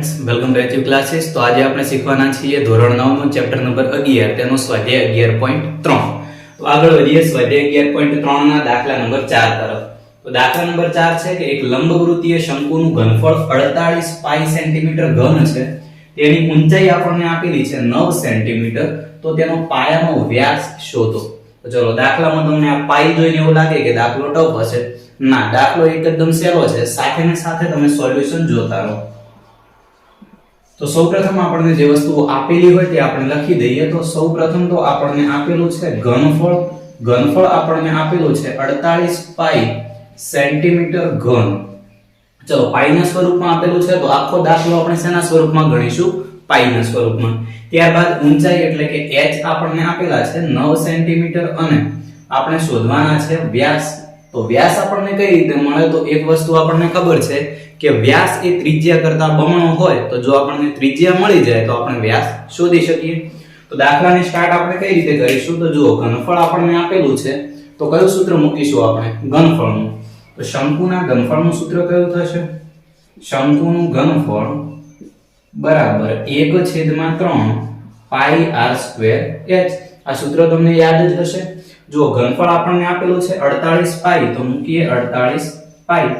Friends welcome back to classes તો આજે આપણે શીખવાના છીએ ધોરણ 9 નું ચેપ્ટર નંબર 11 તેનો સ્વાધ્યાય 11.3 તો આગળ વધીએ, સ્વાધ્યાય 11.3 ના દાખલા નંબર 4 તરફ. તો દાખલા નંબર 4 છે કે એક લંબવૃત્તીય શંકુનું ઘનફળ 48 પાઈ સેન્ટીમીટર ઘન છે. તેની ઊંચાઈ આપણને આપેલી છે 9 સેન્ટીમીટર. તો તેનો પાયાનો વ્યાસ શોધો. તો ચલો, દાખલામાં તમને આ પાઈ જોઈને એવું લાગે કે દાખલો ટફ હશે. ના, દાખલો એકદમ સહેલો છે. સાથે ને સાથે તમે સોલ્યુશન જોતા રહો. તો સૌપ્રથમ આપણને જે વસ્તુઓ આપેલી હોય તે આપણે લખી દઈએ. તો સૌપ્રથમ તો આપણને આપેલું છે ઘનફળ. ઘનફળ આપણને આપેલું છે 48 પાઈ સેન્ટીમીટર ઘન. ચલો, પાઈના સ્વરૂપમાં આપેલું છે. તો આખો દાખલો આપણે શેના સ્વરૂપમાં ગણીશું? પાઈના સ્વરૂપમાં. ત્યારબાદ ઊંચાઈ એટલે કે h આપણને આપેલા છે 9 સેન્ટીમીટર અને આપણે શોધવાના છે વ્યાસ તો વ્યાસ આપણને કઈ રીતે મળે? તો એક વસ્તુ આપણને ખબર છે કે વ્યાસ એ ત્રિજ્યા કરતા બમણો હોય, તો જો આપણને ત્રિજ્યા મળી જાય, તો આપણે વ્યાસ શોધી શકીએ. તો દાખલાની સ્ટાર્ટ આપણે કઈ રીતે કરીશું? તો જુઓ, ઘનફળ આપણને આપેલું છે. તો કયું સૂત્ર મૂકીશું આપણે? ઘનફળનું. તો શંકુના ઘનફળનું સૂત્ર કયું થશે? શંકુનું ઘનફળ બરાબર એક છેદમાં ત્રણ પાઈ આર સ્ક્વેર એચ. આ સૂત્ર તમને યાદ જ હશે? જો ઘનફળ આપણને આપેલું છે 48 પાઈ, તો મૂકીએ 48 પાઈ.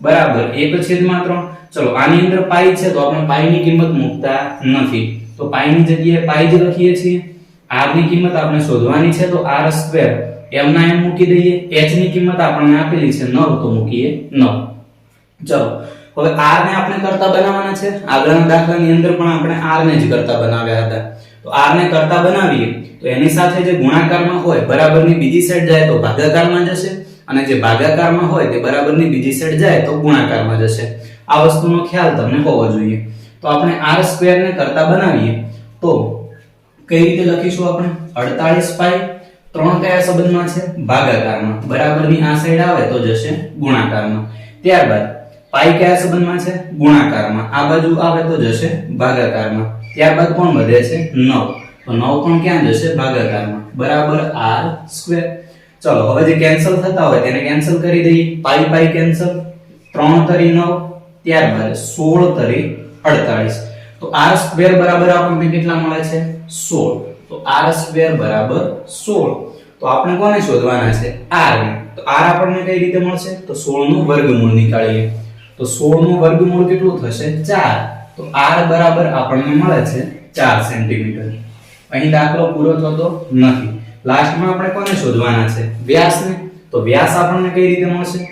બરાબર, એક છેદમાં ત્રણ ચલો, આની અંદર પાઈ છે, તો આપણે પાઈ ની કિંમત મૂકતા નથી. તો પાઈ ની જગ્યાએ પાઈ જ લખીએ છીએ. r ની કિંમત આપણે શોધવાની છે, તો r સ્ક્વેર. m ના m મૂકી દઈએ. H ની કિંમત આપણને આપેલી છે 9 તો મૂકીએ 9 ચલો, હવે r ને આપણે કરતા બનાવવાના છે. આગળના દાખલાની અંદર પણ આપણે r ને જ કરતા બનાવ્યા હતા. તો r ને કરતા બનાવીએ, તો એની સાથે જે ગુણાકારમાં હોય, બરાબરની બીજી સાઈડ જાય તો ભાગાકારમાં જશે અને જે ભાગાકારમાં હોય તે બરાબરની બીજી સાઈડ જાય તો ગુણાકારમાં જશે. આ વસ્તુનો ખ્યાલ તમને હોવો જોઈએ. તો આપણે r સ્ક્વેર ને કરતા બનાવીએ, તો કઈ રીતે લખીશું આપણે? 48 પાઈ ત્રણ કયા સંબંધમાં છે? ભાગાકારમાં. બરાબરની આ સાઈડ આવે તો જશે ગુણાકારમાં. ત્યારબાદ પાઈ કયા સંબંધમાં છે? ગુણાકારમાં. આ બાજુ આવે તો જશે ભાગાકારમાં. ત્યારબાદ કોણ વધે છે? 9 તો 9 પણ ક્યાં જશે? ભાગાકારમાં. બરાબર r સ્ક્વેર. ચલો, હવે જે કેન્સલ થતા હોય તેને કેન્સલ કરી દઈએ. પાઈ પાઈ કેન્સલ 3 તરી 9 ત્યારબાદ 16 તરી 48 તો r સ્ક્વેર બરાબર આપણને કેટલા મળે છે? 16 તો r સ્ક્વેર બરાબર 16 તો આપણે કોને શોધવાના છે? ને. તો r આપણને કઈ રીતે મળશે? તો 16 નું વર્ગમૂળ નીકાળીએ. તો 16 નું વર્ગમૂળ કેટલું થશે? 4 તો r બરાબર આપણને મળે છે 4 સેન્ટીમીટર. અહીં દાખલો પૂરો થતો નથી. લાસ્ટમાં આપણે કોને શોધવાના છે? વ્યાસને. તો વ્યાસ આપણને કઈ રીતે મળશે?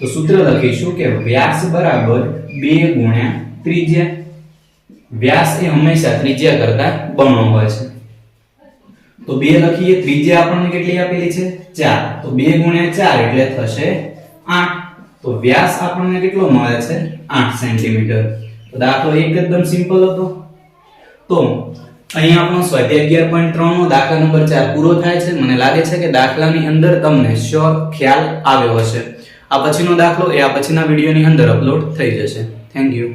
તો સૂત્ર લખીશું કે વ્યાસ બરાબર 2 ગુણ્યા ત્રિજ્યા. વ્યાસ એ હંમેશા ત્રિજ્યા કરતા બમણો હોય છે. તો 2 લખીએ, ત્રિજ્યા આપણને કેટલી આપેલી છે? 4 તો 2 ગુણ્યા 4 એટલે થશે 8 તો વ્યાસ આપણને કેટલો મળે છે? 8 સેન્ટીમીટર. તો દાખલો એકદમ સિમ્પલ હતો. તો અહીં આપણો સ્વાધ્યાય 11.3 નો દાખલા નંબર 4 પૂરો થાય છે. મને લાગે છે કે દાખલાની અંદર તમને શ્યોર ખ્યાલ આવ્યો હશે. આ પછીનો દાખલો એ આ પછીના વિડીયોની અંદર અપલોડ થઈ જશે. Thank you